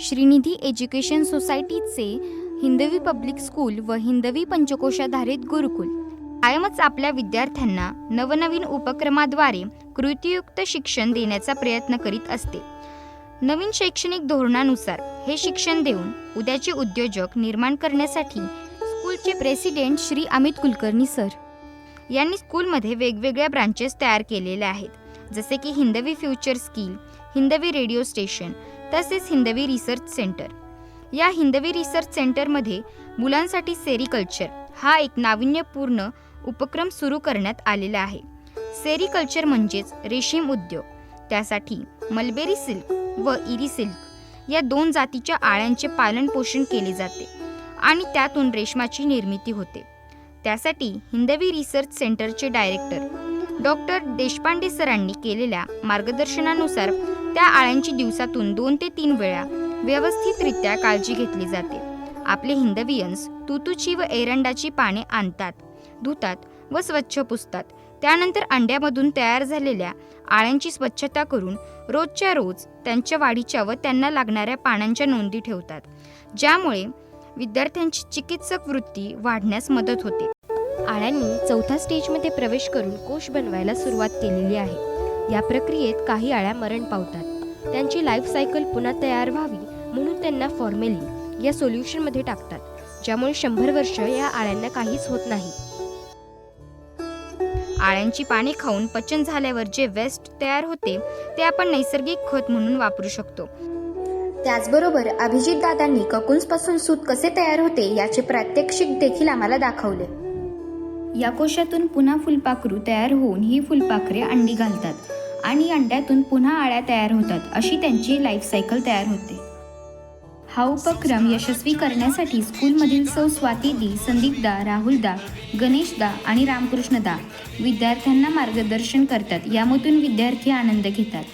Srinidhi education सोसायटीचे हिंदवी public school व हिंदवी पंचकोशाधारित गुरुकुल. कायमच आपल्या विद्यार्थ्यांना नवनवीन उपक्रमाद्वारे कृतीयुक्त शिक्षण देण्याचा प्रयत्न करीत असते. नवीन शैक्षणिक धोरणानुसार हे शिक्षण देऊन उद्याचे उद्योजक निर्माण करण्यासाठी स्कूलचे प्रेसिडेंट श्री अमित कुलकर्णी सर यांनी स्कूलमध्ये वेगवेगळ्या ब्रांचेस तयार केलेल्या आहेत. जसे की Hindavi future skill Hindavi radio station तसेच हिंदवी रिसर्च सेंटर. या हिंदवी रिसर्च सेंटरमध्ये मुलांसाठी सेरिकल्चर हा एक नाविन्यपूर्ण उपक्रम सुरू करण्यात आलेला आहे. सेरिकल्चर म्हणजेच रेशीम उद्योग. त्यासाठी मलबेरी सिल्क व इरी सिल्क या दोन जातीच्या आळ्यांचे पालनपोषण केले जाते आणि त्यातून रेशमाची निर्मिती होते. त्यासाठी हिंदवी रिसर्च सेंटरचे डायरेक्टर डॉक्टर देशपांडे सरांनी केलेल्या मार्गदर्शनानुसार त्या आळ्यांची दिवसातून दोन ते तीन वेळा व्यवस्थितरित्या काळजी घेतली जाते. आपले हिंदवियन्स तुतूची व एरंडाची पाने आणतात धुतात व स्वच्छ पुसतात. त्यानंतर अंड्यामधून तयार झालेल्या आळ्यांची स्वच्छता करून रोजच्या रोज त्यांच्या वाढीच्या व त्यांना लागणाऱ्या पानांच्या नोंदी ठेवतात ज्यामुळे विद्यार्थ्यांची चिकित्सक वृत्ती वाढण्यास मदत होते. आळ्यांनी चौथ्या स्टेजमध्ये प्रवेश करून कोश बनवायला सुरुवात केलेली आहे. या प्रक्रियेत काही आळ्या मरण पावतात. त्यांची लाईफ सायकल पुन्हा तयार व्हावी म्हणून त्यांना फॉर्मेलिन या सोल्युशनमध्ये टाकतात ज्यामुळे शंभर वर्ष या आळ्यांना काहीच होत नाही. आळ्यांची पाने खाऊन पचन झाल्यावर जे वेस्ट तयार होते ते आपण नैसर्गिक खत म्हणून वापरू शकतो. त्याचबरोबर अभिजित दादांनी ककुन्सपासून सूत कसे तयार होते याचे प्रात्यक्षिक देखील आम्हाला दाखवले. या कोशातून पुन्हा फुलपाखरू तयार होऊन ही फुलपाखरे अंडी घालतात. आणि अंड्यातून पुन्हा आळ्या तयार होतात अशी त्यांची लाईफ सायकल तयार होते. हा उपक्रम यशस्वी करण्यासाठी स्कूलमधील सौ स्वातीदी संदीपदा राहुलदा गणेशदा आणि रामकृष्णदा विद्यार्थ्यांना मार्गदर्शन करतात. यामधून विद्यार्थी आनंद घेतात.